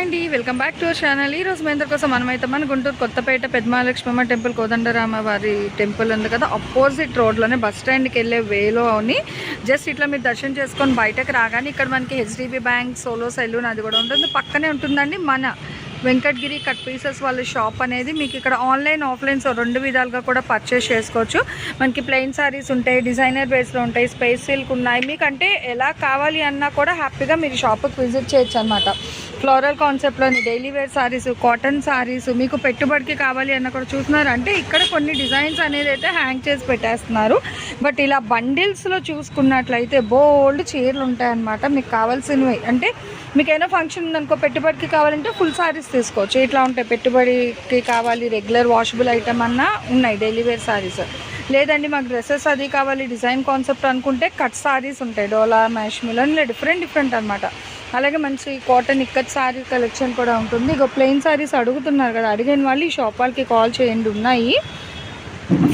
అండి welcome back to our channel. ఈ రోజు మీ కోసం మనమైతే మన గుంటూరు కొత్తపేట పెద్దమహాలక్ష్మమ్మ టెంపుల్ కోదండరామ వారి టెంపుల్ ఉంది కదా. అపోజిట్ రోడ్లోనే బస్ స్టాండ్కి వెళ్ళే వేలో అని. జస్ట్ ఇట్లా మీరు దర్శనం చేసుకొని బయటకు రాగానే ఇక్కడ మనకి హెచ్డిబి బ్యాంక్ సోలో సెలూన్ అది కూడా ఉంటుంది. పక్కనే ఉంటుందండి మన వెంకటగిరి కట్ పీసెస్ వాళ్ళ షాప్ అనేది. మీకు ఇక్కడ ఆన్లైన్ ఆఫ్లైన్ సో రెండు విధాలుగా కూడా పర్చేస్ చేసుకోవచ్చు. మనకి ప్లెయిన్ సారీస్ ఉంటాయి డిజైనర్ బేస్లో ఉంటాయి స్పేస్ సిల్క్ ఉన్నాయి. మీకు అంటే ఎలా కావాలి అన్నా కూడా హ్యాపీగా మీరు షాప్కి విజిట్ చేయొచ్చు అనమాట floral కాన్సెప్ట్లోని daily wear sarees cotton sarees మీకు పెట్టుబడికి కావాలి అన్న కూడా చూస్తున్నారు. అంటే ఇక్కడ కొన్ని డిజైన్స్ అనేది అయితే హ్యాంగ్ చేసి పెట్టేస్తున్నారు. బట్ ఇలా బండిల్స్లో చూసుకున్నట్లయితే బోల్డ్ చీరలు ఉంటాయన్నమాట. మీకు కావాల్సినవి. అంటే మీకు ఏమైనా ఫంక్షన్ ఉందనుకో పెట్టుబడికి కావాలంటే ఫుల్ సారీస్ తీసుకోవచ్చు. ఇట్లా ఉంటాయి పెట్టుబడికి కావాలి రెగ్యులర్ వాషబుల్ ఐటమ్ అన్నా ఉన్నాయి డైలీ వేర్ సారీస్ లేదండి మాకు డ్రెస్సెస్ అది కావాలి డిజైన్ కాన్సెప్ట్ అనుకుంటే కట్ సారీస్ ఉంటాయి. డోలా మ్యాష్మిల్ ఇలా డిఫరెంట్ డిఫరెంట్ అనమాట అలాగే మంచి కాటన్ ఇక్కత్ శారీ కలెక్షన్ కూడా ఉంటుంది. ఇక ప్లెయిన్ శారీస్ అడుగుతున్నారు కదా అడిగిన వాళ్ళు ఈ షాప్ వాళ్ళకి కాల్ చేయండి ఉన్నాయి.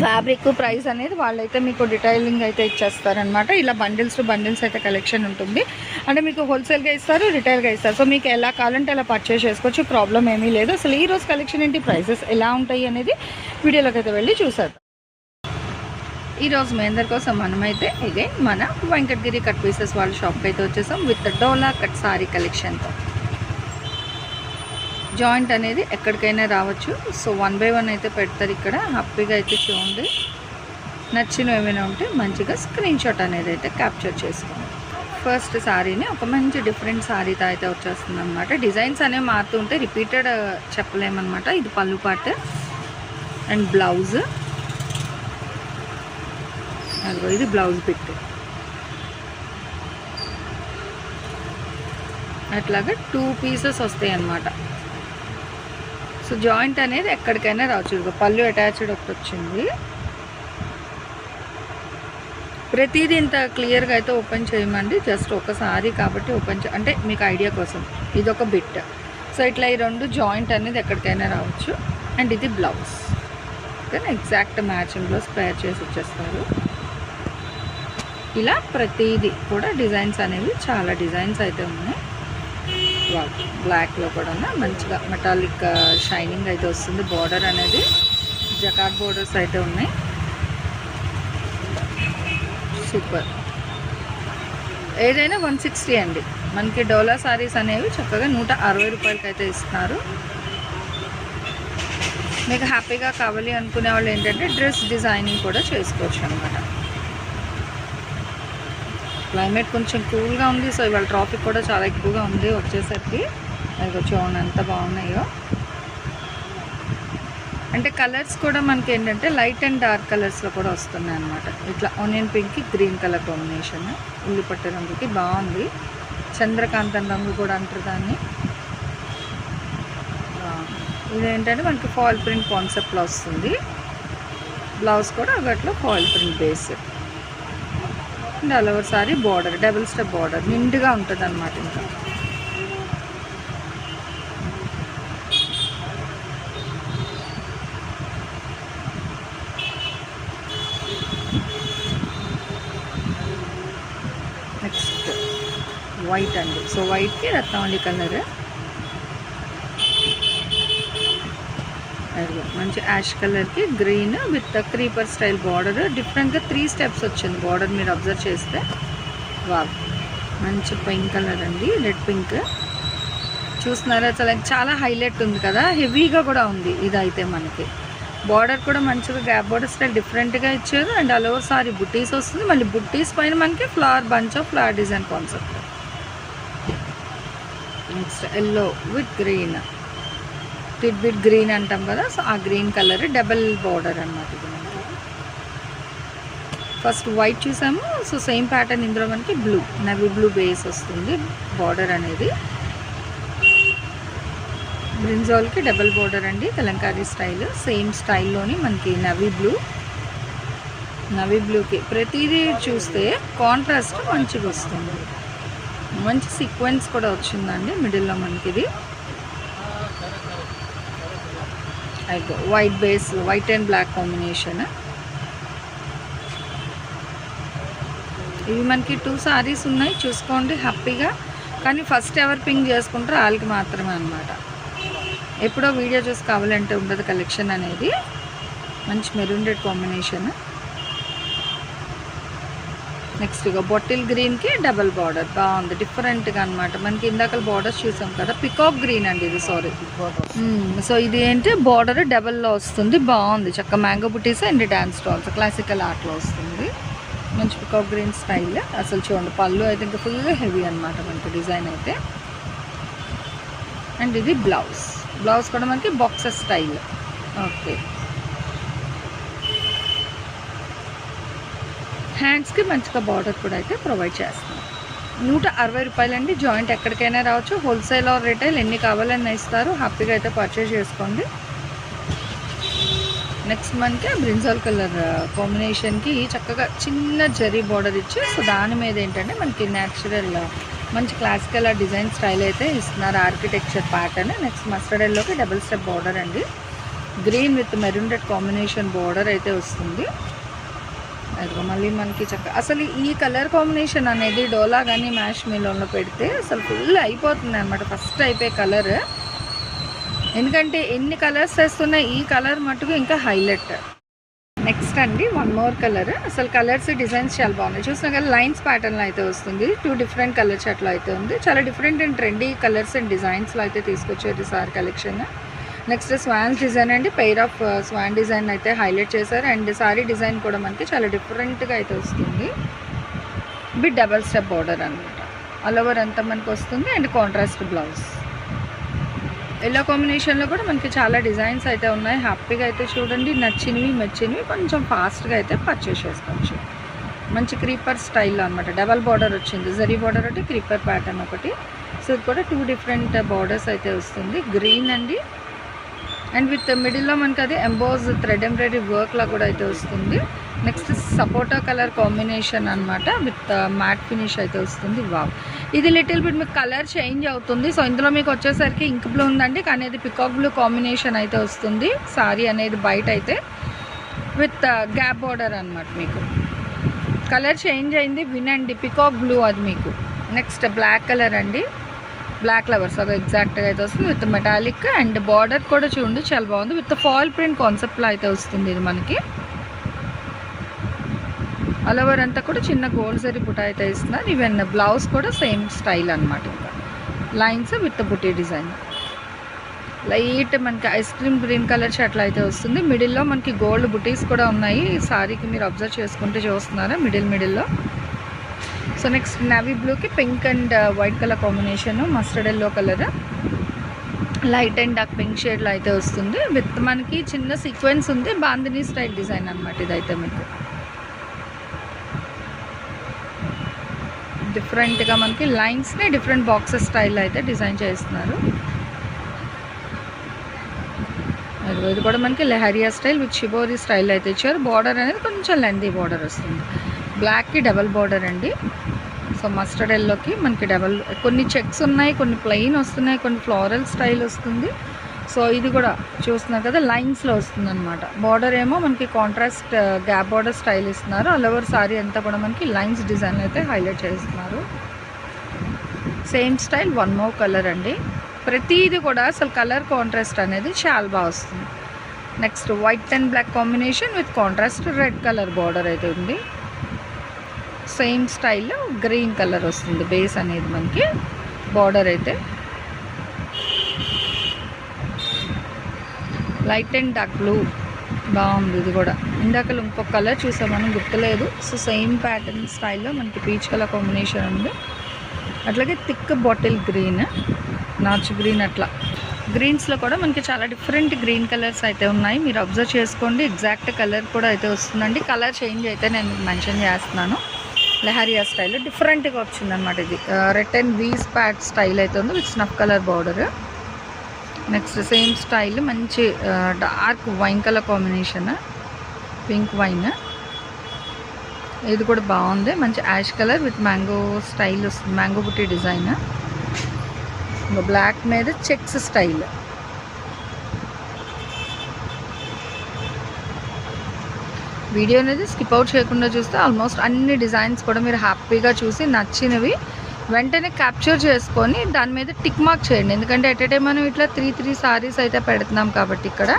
ఫ్యాబ్రిక్ ప్రైస్ అనేది వాళ్ళైతే మీకు డీటెయిలింగ్ అయితే ఇచ్చేస్తారనమాట ఇలా బండిల్స్ టు బండిల్స్ అయితే కలెక్షన్ ఉంటుంది. అంటే మీకు హోల్సేల్గా ఇస్తారు రిటైల్గా ఇస్తారు. సో మీకు ఎలా కావాలంటే అలా పర్చేస్ చేసుకోవచ్చు. ప్రాబ్లం ఏమీ లేదు. అసలు ఈ రోజు కలెక్షన్ ఏంటి? ప్రైసెస్ ఎలా ఉంటాయి అనేది వీడియోలోకి అయితే వెళ్ళి చూసారు ఈరోజు మీ అందరి కోసం మనమైతే ఇదే మన వెంకటగిరి కట్ పీసెస్ వాళ్ళ షాప్కి అయితే వచ్చేసాం విత్ డోలా కట్ సారీ కలెక్షన్తో. జాయింట్ అనేది ఎక్కడికైనా రావచ్చు. సో వన్ బై వన్ అయితే పెడతారు ఇక్కడ. హ్యాపీగా అయితే చూడండి. నచ్చినవి ఏమైనా ఉంటే మంచిగా స్క్రీన్ షాట్ అనేది అయితే క్యాప్చర్ చేసుకోండి. ఫస్ట్ శారీని ఒక మంచి డిఫరెంట్ శారీతో అయితే వచ్చేస్తుంది అనమాట డిజైన్స్ అనేవి మారుతూ ఉంటే రిపీటెడ్ చెప్పలేమన్నమాట. ఇది పళ్ళు పాట అండ్ బ్లౌజ్. అదిగో ఇది బ్లౌజ్ బిట్ అట్లాగా టూ పీసెస్ వస్తాయి అన్నమాట. సో జాయింట్ అనేది ఎక్కడికైనా రావచ్చు. ఇదిగో పళ్ళు అటాచ్డ్ ఒకటి వచ్చింది ప్రతిదీ ఇంత క్లియర్గా అయితే ఓపెన్ చేయమండి. జస్ట్ ఒకసారి కాబట్టి ఓపెన్ చే అంటే మీకు ఐడియా కోసం. ఇది ఒక బిట్ సో ఇట్లా ఈ రెండు జాయింట్ అనేది ఎక్కడికైనా రావచ్చు. అండ్ ఇది బ్లౌజ్ ఓకే ఎగ్జాక్ట్ మ్యాచింగ్లో స్పేర్ చేసి వచ్చేస్తారు ఇలా ప్రతిదీ కూడా డిజైన్స్ అనేవి చాలా డిజైన్స్ అయితే ఉన్నాయి. బ్లాక్లో కూడా మంచిగా మెటాలిక్ షైనింగ్ uh, అయితే వస్తుంది. బార్డర్ అనేది జకాట్ బోర్డర్స్ అయితే ఉన్నాయి. సూపర్ ఏదైనా వన్ సిక్స్టీ అండి. మనకి డోలా సారీస్ అనేవి చక్కగా నూట అరవై రూపాయలకి అయితే ఇస్తున్నారు. మీకు హ్యాపీగా కావాలి అనుకునే వాళ్ళు ఏంటంటే డ్రెస్ డిజైనింగ్ కూడా చేసుకోవచ్చు అనమాట క్లైమేట్ కొంచెం కూల్గా ఉంది. సో ఇవాళ ట్రాఫిక్ కూడా చాలా ఎక్కువగా ఉంది వచ్చేసరికి. అది చూడండి ఎంత బాగున్నాయో. అంటే కలర్స్ కూడా మనకి ఏంటంటే లైట్ అండ్ డార్క్ కలర్స్లో కూడా వస్తున్నాయి అనమాట ఇట్లా ఆనియన్ పింక్కి గ్రీన్ కలర్ కాంబినేషన్. ఉల్లిపట్ట రంగుకి బాగుంది. చంద్రకాంతం రంగు కూడా అంటారు దాన్ని. ఇదేంటంటే మనకి ఫాయిల్ ప్రింట్ కాన్సెప్ట్లో వస్తుంది. బ్లౌజ్ కూడా ఒకట్లో foil print base and all over saree border double step border నిండుగా ఉంటుంది అనమాట ఇంకా. నెక్స్ట్ వైట్ అండి. సో వైట్కి రత్నవళి కలర్. అదిగో మంచి యాష్ కలర్కి green with creeper style border. డిఫరెంట్గా త్రీ స్టెప్స్ వచ్చింది బార్డర్ మీరు అబ్జర్వ్ చేస్తే. వా మంచి పింక్ కలర్ అండి రెడ్ పింక్. చూస్తున్నారా? చాలా చాలా హైలైట్ ఉంది కదా? హెవీగా కూడా ఉంది ఇదైతే మనకి. బార్డర్ కూడా మంచిగా గ్యాప్ బార్డర్ స్టైల్ డిఫరెంట్గా ఇచ్చారు. అండ్ అలో సారీ బుట్టీస్ వస్తుంది. మళ్ళీ బుట్టీస్ పైన మనకి flower bunch of flower design concept. Next yellow with green. టిడ్ bit green అంటాం కదా సో ఆ గ్రీన్ కలర్ డబల్ బార్డర్ అనమాట ఇది మనకి. ఫస్ట్ వైట్ చూసాము సో సేమ్ ప్యాటర్న్ ఇందులో మనకి బ్లూ నవీ బ్లూ బేస్ వస్తుంది బార్డర్ అనేది. బ్రింజాల్కి డబల్ బార్డర్ అండి కలంకారీ స్టైల్ సేమ్ స్టైల్లోని మనకి నవీ బ్లూ. నవీ బ్లూకి ప్రతిదీ చూస్తే కాంట్రాస్ట్ మంచిగా వస్తుంది. మంచి సీక్వెన్స్ కూడా వచ్చిందండి మిడిల్లో మనకి ఇది అయిపో white base white and black combination. ఇవి మనకి టూ సారీస్ ఉన్నాయి చూసుకోండి హ్యాపీగా. కానీ ఫస్ట్ ఎవరు పింక్ చేసుకుంటారో వాళ్ళకి మాత్రమే అనమాట ఎప్పుడో వీడియో చూసి కావాలంటే ఉండదు కలెక్షన్ అనేది. మంచి మెరూన్ రెడ్ కాంబినేషన్. నెక్స్ట్ ఇక బొట్టిల్ గ్రీన్కి డబల్ బార్డర్. బాగుంది. డిఫరెంట్గా అనమాట మనకి ఇందాక బార్డర్స్ చూసాం కదా పికాక్ గ్రీన్ అండి ఇది సారీ. సో ఇది ఏంటి? బార్డర్ డబల్లో వస్తుంది. బాగుంది. చక్క mango butis and dance stalls. Classical ఆర్ట్లో వస్తుంది. మంచి పికాక్ గ్రీన్ స్టైల్. అసలు చూడండి పళ్ళు అయితే ఇంకా ఫుల్ హెవీ అనమాట మనకి డిజైన్ అయితే. అండ్ ఇది బ్లౌజ్. బ్లౌజ్ కూడా మనకి బాక్సెస్ స్టైల్. ఓకే. హ్యాండ్స్కి మంచిగా బార్డర్ కూడా అయితే ప్రొవైడ్ చేస్తున్నాం నూట అరవై రూపాయలండి. జాయింట్ ఎక్కడికైనా రావచ్చు. హోల్సేల్ ఆర్ రిటైల్ ఎన్ని కావాలన్నా ఇస్తారు. హ్యాపీగా అయితే పర్చేస్ చేసుకోండి. నెక్స్ట్ మనకి బ్రింజాల్ కలర్ కాంబినేషన్కి చక్కగా చిన్న జరీ బార్డర్ ఇచ్చి సో దాని మీద ఏంటంటే మనకి న్యాచురల్ మంచి క్లాసికల్ డిజైన్ స్టైల్ అయితే ఇస్తున్నారు ఆర్కిటెక్చర్ ప్యాటర్న్ నెక్స్ట్ మస్టర్డ్ ఎల్లోకి డబుల్ స్టెప్ బార్డర్ అండి. Green with maroon red combination border అయితే వస్తుంది. అదిగో మళ్ళీ మనకి చక్క అసలు ఈ కలర్ కాంబినేషన్ అనేది డోలా కానీ మ్యాష్ మిలోన్లో పెడితే అసలు ఫుల్ అయిపోతుంది అనమాట ఫస్ట్ అయిపోయే కలర్. ఎందుకంటే ఎన్ని కలర్స్ వేస్తున్నా ఈ కలర్ మటుకు ఇంకా హైలైట్. నెక్స్ట్ అండి వన్ మోర్ కలర్. అసలు కలర్స్ డిజైన్స్ చాలా బాగున్నాయి. చూసినా కదా లైన్స్ ప్యాటర్న్లో అయితే వస్తుంది. టూ డిఫరెంట్ కలర్స్ అట్లా అయితే ఉంది. చాలా different and trendy colours and డిజైన్స్లో అయితే తీసుకొచ్చారు sir collection. Next swans design అండి pair of uh, swan design అయితే హైలైట్ చేశారు. అండ్ సారీ డిజైన్ కూడా మనకి చాలా డిఫరెంట్గా అయితే వస్తుంది. బిట్ డబల్ స్టెప్ బార్డర్ అనమాట ఆల్ ఓవర్ అంతా మనకు వస్తుంది. అండ్ కాంట్రాస్ట్ బ్లౌజ్ ఎల్లో కాంబినేషన్లో కూడా మనకి చాలా డిజైన్స్ అయితే ఉన్నాయి. హ్యాపీగా అయితే చూడండి. నచ్చినవి మెచ్చినవి కొంచెం ఫాస్ట్గా అయితే పర్చేస్ చేసుకోవచ్చు. మంచి క్రీపర్ స్టైల్లో అనమాట డబల్ బార్డర్ వచ్చింది. జరీ బార్డర్ ఒకటి క్రీపర్ ప్యాటర్న్ ఒకటి. సో ఇది కూడా టూ డిఫరెంట్ బార్డర్స్ అయితే వస్తుంది. గ్రీన్ అండి. అండ్ విత్ మిడిల్లో మనకి అది ఎంబోజ్ థ్రెడ్ ఎంబ్రాయిడరీ వర్క్లా కూడా అయితే వస్తుంది. నెక్స్ట్ సపోటా కలర్ కాంబినేషన్ అనమాట విత్ మ్యాట్ ఫినిష్ అయితే వస్తుంది. వావ్ ఇది లిటిల్ బిట్ మీకు కలర్ చేంజ్ అవుతుంది. సో ఇందులో మీకు వచ్చేసరికి ఇంక్ బ్లూ ఉందండి. కానీ అది పికాక్ బ్లూ కాంబినేషన్ అయితే వస్తుంది. సారీ అనేది బయట అయితే విత్ గ్యాప్ బార్డర్ అనమాట మీకు. కలర్ చేంజ్ అయింది. వినండి పికాక్ బ్లూ అది మీకు. నెక్స్ట్ బ్లాక్ కలర్ అండి. బ్లాక్ ఫ్లవర్స్ అది ఎగ్జాక్ట్గా అయితే వస్తుంది విత్ మెటాలిక్ అండ్ బార్డర్ కూడా చూడండి చాలా బాగుంది. విత్ ఫాయిల్ ప్రింట్ కాన్సెప్ట్లో అయితే వస్తుంది ఇది మనకి. ఆల్ ఓవర్ అంతా కూడా చిన్న గోల్డ్ జరీ బుట్ట అయితే ఇస్తున్నారు. ఈవెన్ బ్లౌజ్ కూడా సేమ్ స్టైల్ అనమాట ఇంకా lines with buti design light మనకి ఐస్ క్రీమ్ గ్రీన్ కలర్ షర్ట్లు అయితే వస్తుంది. మిడిల్లో మనకి గోల్డ్ బుటీస్ కూడా ఉన్నాయి. ఈ సారీకి మీరు అబ్జర్వ్ చేసుకుంటే చూస్తున్నారా? మిడిల్ మిడిల్లో సో నెక్స్ట్ నావీ బ్లూకి pink and white colour combination mustard yellow colour light and dark pink షేడ్లో అయితే వస్తుంది. విత్ మనకి చిన్న సీక్వెన్స్ ఉంది. బాందినీ స్టైల్ డిజైన్ అనమాట ఇదైతే మీకు. డిఫరెంట్గా మనకి లైన్స్ని డిఫరెంట్ బాక్సెస్ స్టైల్ అయితే డిజైన్ చేస్తున్నారు. ఇది కూడా మనకి leheriya style with shibori style అయితే ఇచ్చారు. బార్డర్ అనేది కొంచెం లెందీ బార్డర్ వస్తుంది. బ్లాక్కి డబల్ బార్డర్ అండి. సో మస్టర్డ్ ఎల్లోకి మనకి డబల్ కొన్ని చెక్స్ ఉన్నాయి కొన్ని ప్లెయిన్ వస్తున్నాయి కొన్ని ఫ్లోరల్ స్టైల్ వస్తుంది. సో ఇది కూడా చూస్తున్నారు కదా లైన్స్లో వస్తుంది అనమాట బార్డర్ ఏమో మనకి కాంట్రాస్ట్ గ్యాప్ బార్డర్ స్టైల్ ఇస్తున్నారు. ఆల్ ఓవర్ సారీ అంతా కూడా మనకి లైన్స్ డిజైన్ అయితే హైలైట్ చేస్తున్నారు. Same style one more colour అండి. ప్రతిది కూడా అసలు కలర్ కాంట్రాస్ట్ అనేది చాలా బాగా వస్తుంది. Next white and black combination with contrast red colour border అయితే ఉంది. సేమ్ స్టైల్లో గ్రీన్ కలర్ వస్తుంది. బేస్ అనేది మనకి బార్డర్ అయితే. లైట్ అండ్ డార్క్ బ్లూ బాగుంది ఇది కూడా. ఇందాక ఇంకొక కలర్ చూసామని గుర్తులేదు. సో సేమ్ ప్యాటర్న్ స్టైల్లో మనకి పీచ్ కలర్ కాంబినేషన్ ఉంది. అట్లాగే థిక్ బాటిల్ గ్రీన్ నాచు గ్రీన్ అట్లా. గ్రీన్స్లో కూడా మనకి చాలా డిఫరెంట్ గ్రీన్ కలర్స్ అయితే ఉన్నాయి. మీరు అబ్జర్వ్ చేసుకోండి. ఎగ్జాక్ట్ కలర్ కూడా అయితే వస్తుందండి. కలర్ చేంజ్ అయితే నేను మెన్షన్ చేస్తున్నాను. లెహరియా స్టైల్. డిఫరెంట్గా వచ్చిందనమాట ఇది. రెడ్ అండ్ వీస్ ప్యాట్ స్టైల్ అయితే ఉంది with snuff colour border next same style మంచి dark wine colour combination pink wine ఇది కూడా బాగుంది. మంచి ash colour with mango style వస్తుంది. Mango butti design. బ్లాక్ మీద చెక్స్ స్టైల్ వీడియో అనేది స్కిప్ అవుట్ చేయకుండా చూస్తే ఆల్మోస్ట్ అన్ని డిజైన్స్ కూడా మీరు హ్యాపీగా చూసి నచ్చినవి వెంటనే క్యాప్చర్ చేసుకొని దాని మీద టిక్ మార్క్ చేయండి. ఎందుకంటే ఎట్ టైం మనం ఇట్లా త్రీ త్రీ సారీస్ అయితే పెడుతున్నాం కాబట్టి ఇక్కడ.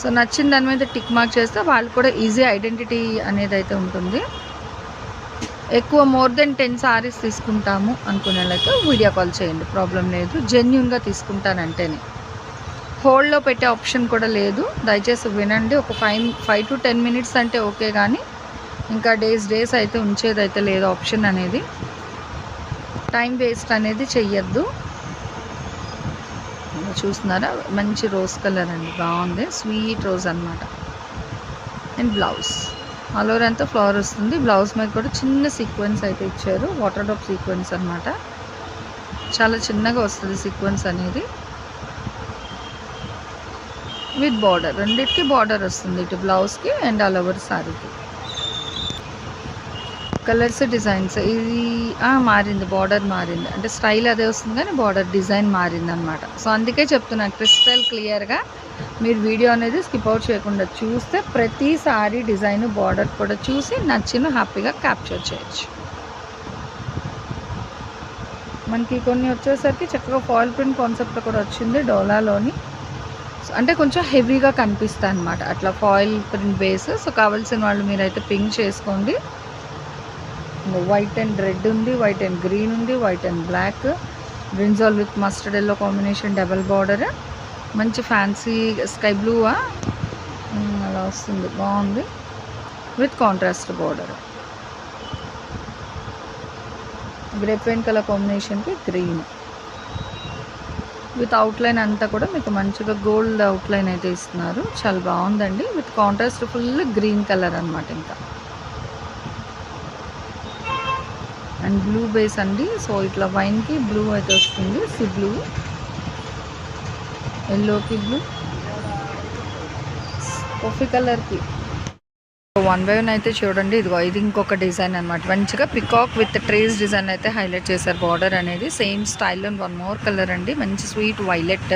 సో నచ్చిన దాని మీద టిక్ మార్క్ చేస్తే వాళ్ళు కూడా ఈజీ ఐడెంటిటీ అనేది అయితే ఉంటుంది. ఎక్కువ మోర్ దెన్ టెన్ సారీస్ తీసుకుంటాము అనుకునేలాగా వీడియో కాల్ చేయండి. ప్రాబ్లం లేదు. జెన్యున్గా తీసుకుంటానంటేనే. హోల్డ్లో పెట్టే ఆప్షన్ కూడా లేదు. దయచేసి వినండి. ఒక five five to ten minutes అంటే ఓకే కానీ ఇంకా డేస్ డేస్ అయితే ఉంచేది అయితే లేదు ఆప్షన్ అనేది. టైం వేస్ట్ అనేది చెయ్యొద్దు. చూస్తున్నారా? మంచి రోజ్ కలర్ అండి. బాగుంది. స్వీట్ రోజ్ అనమాట అండ్ బ్లౌజ్. ఆల్ ఓవర్ అంతా ఫ్లవర్ వస్తుంది. బ్లౌజ్ మీద కూడా చిన్న సీక్వెన్స్ అయితే ఇచ్చారు. వాటర్ డ్రాప్ సీక్వెన్స్ అనమాట చాలా చిన్నగా వస్తుంది సీక్వెన్స్ అనేది. With border. రెండింటికి బార్డర్ వస్తుంది ఇటు బ్లౌజ్కి అండ్ ఆల్ ఓవర్ శారీకి కలర్స్ డిజైన్స్ ఇది మారింది. బార్డర్ మారింది. అంటే స్టైల్ అదే వస్తుంది కానీ బార్డర్ డిజైన్ మారింది అనమాట సో అందుకే చెప్తున్నాను క్రిస్టల్ క్లియర్గా మీరు వీడియో అనేది స్కిప్ అవుట్ చేయకుండా చూస్తే ప్రతి సారీ డిజైన్ బార్డర్ కూడా చూసి నచ్చిన హ్యాపీగా క్యాప్చర్ చేయొచ్చు. మనకి కొన్ని వచ్చేసరికి చక్కగా ఫాయిల్ ప్రింట్ కాన్సెప్ట్ కూడా వచ్చింది డోలాలోని. అంటే కొంచెం హెవీగా కనిపిస్తాయి అనమాట అట్లా ఫాయిల్ ప్రింట్ బేస్ సో కావాల్సిన వాళ్ళు మీరైతే పింక్ చేసుకోండి. వైట్ అండ్ రెడ్ ఉంది వైట్ అండ్ గ్రీన్ ఉంది white and black brinjal with mustard yellow combination double border మంచి ఫ్యాన్సీ స్కై బ్లూ అలా వస్తుంది. బాగుంది. With contrast border grape wine colour కాంబినేషన్కి గ్రీన్ విత్ అవుట్లైన్ అంతా కూడా మీకు మంచిగా గోల్డ్ అవుట్లైన్ అయితే ఇస్తున్నారు. చాలా బాగుందండి. With contrast full green colour అనమాట ఇంకా. అండ్ బ్లూ బేస్ అండి. సో ఇట్లా వైన్కి బ్లూ అయితే వస్తుంది. సి బ్లూ ఎల్లోకి బ్లూ కాఫీ కలర్కి వన్ బై వన్ అయితే చూడండి. ఇదిగో ఇది ఇంకొక డిజైన్ అనమాట మంచిగా పికాక్ విత్ ట్రేస్ డిజైన్ అయితే హైలైట్ చేశారు. బార్డర్ అనేది సేమ్ స్టైల్లో వన్ మోర్ కలర్ అండి. మంచి స్వీట్ వైలెట్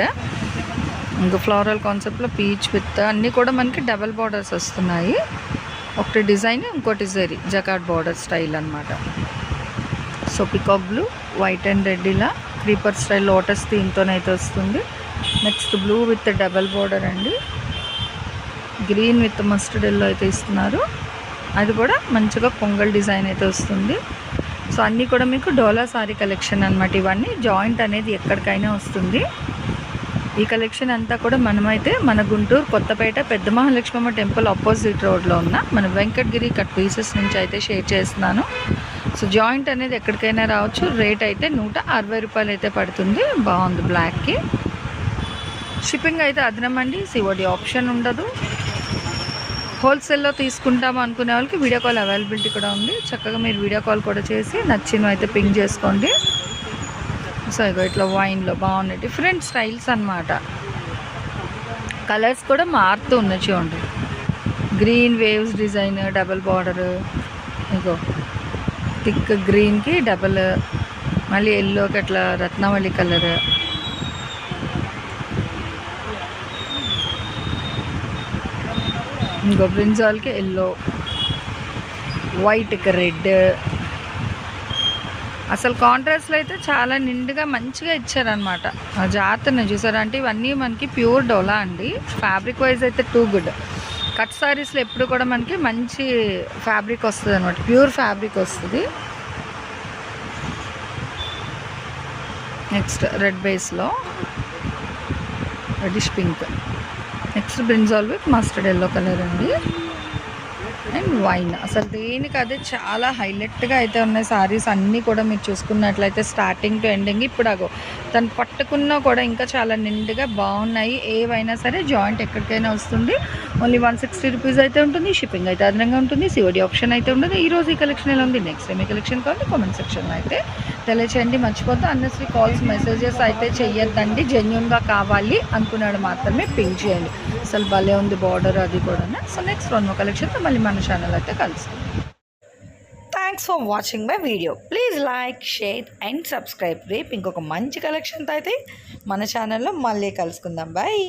ఇంకా ఫ్లోరల్ కాన్సెప్ట్లో పీచ్ విత్ అన్నీ కూడా మనకి డబల్ బార్డర్స్ వస్తున్నాయి. ఒకటి డిజైన్ ఇంకోటి జరీ జకాట్ బార్డర్ స్టైల్ అనమాట so peacock blue white and red ఇలా క్రీపర్ స్టైల్ లోటస్ థీమ్తోనైతే వస్తుంది. Next blue with double border అండి. గ్రీన్ విత్ మస్టర్డ్ ఎల్లో అయితే ఇస్తున్నారు. అది కూడా మంచిగా పొంగల్ డిజైన్ అయితే వస్తుంది. సో అన్నీ కూడా మీకు డోలా సారీ కలెక్షన్ అనమాట ఇవన్నీ. జాయింట్ అనేది ఎక్కడికైనా వస్తుంది. ఈ కలెక్షన్ అంతా కూడా మనమైతే మన గుంటూరు కొత్తపేట పెద్ద మహాలక్ష్మమ్మ టెంపుల్ ఆపోజిట్ రోడ్లో ఉన్న మన వెంకటగిరి కట్ పీసెస్ నుంచి అయితే షేర్ చేస్తున్నాను. సో జాయింట్ అనేది ఎక్కడికైనా రావచ్చు. రేట్ అయితే నూట అరవై రూపాయలు అయితే పడుతుంది. బాగుంది బ్లాక్కి షిప్పింగ్ అయితే అదనమండి. సిఓడి ఆప్షన్ ఉండదు. హోల్సేల్లో తీసుకుంటాము అనుకునే వాళ్ళకి వీడియో కాల్ అవైలబిలిటీ కూడా ఉంది. చక్కగా మీరు వీడియో కాల్ కూడా చేసి నచ్చినవి అయితే పింక్ చేసుకోండి. సో ఇగో ఇట్లా వైన్లో బాగున్నాయి. డిఫరెంట్ స్టైల్స్ అన్నమాట. కలర్స్ కూడా మారుతూ ఉన్నాయి చూడండి. Green waves design double border ఇగో థిక్ గ్రీన్కి డబల్ మళ్ళీ ఎల్లోకి అట్లా రత్నవళి కలర్. ఇంకో బ్రింజాల్కి ఎల్లో వైట్కి రెడ్ అసలు కాంట్రాస్ట్లో అయితే చాలా నిండుగా మంచిగా ఇచ్చారనమాట ఆ జాతరని చూసారా? అంటే ఇవన్నీ మనకి ప్యూర్ డోలా అండి. ఫ్యాబ్రిక్ వైజ్ అయితే టూ గుడ్ కట్ సారీస్లో ఎప్పుడు కూడా మనకి మంచి ఫ్యాబ్రిక్ వస్తుంది అనమాట ప్యూర్ ఫ్యాబ్రిక్ వస్తుంది నెక్స్ట్ రెడ్ బేస్లో reddish pink next brinjal with mustard yellow colour అండి. And wine. అసలు దేనికి అదే చాలా హైలైట్గా అయితే ఉన్నాయి సారీస్ అన్నీ కూడా మీరు చూసుకున్నట్లయితే స్టార్టింగ్ టు ఎండింగ్ ఇప్పుడు అగో తను పట్టుకున్నా కూడా ఇంకా చాలా నిండుగా బాగున్నాయి. ఏవైనా సరే జాయింట్ ఎక్కడికైనా వస్తుంది. ఓన్లీ వన్ సిక్స్టీ రూపీస్ అయితే ఉంటుంది షిప్పింగ్ అయితే అదనంగా ఉంటుంది సిఓడి ఆప్షన్ అయితే ఉంటుంది ఈ రోజు ఈ కలెక్షన్ ఎలా ఉంది? నెక్స్ట్ టైం ఈ కలెక్షన్ కావాలి కామెంట్ సెక్షన్లో అయితే తెలియచేయండి. మర్చిపోతే అన్నెసరీ కాల్స్ మెసేజెస్ అయితే చెయ్యొద్దండి. జెన్యున్గా కావాలి అనుకున్నాడు మాత్రమే పింక్ చేయండి. అసలు భలే ఉంది బార్డర్ అది కూడా. సో నెక్స్ట్ వన్ కలెక్షన్తో మళ్ళీ మన ఛానల్ అయితే కలుస్తాం. Thanks for watching my video please like share and subscribe రేపు ఇంకొక మంచి కలెక్షన్తో అయితే మన ఛానల్లో మళ్ళీ కలుసుకుందాం. బాయ్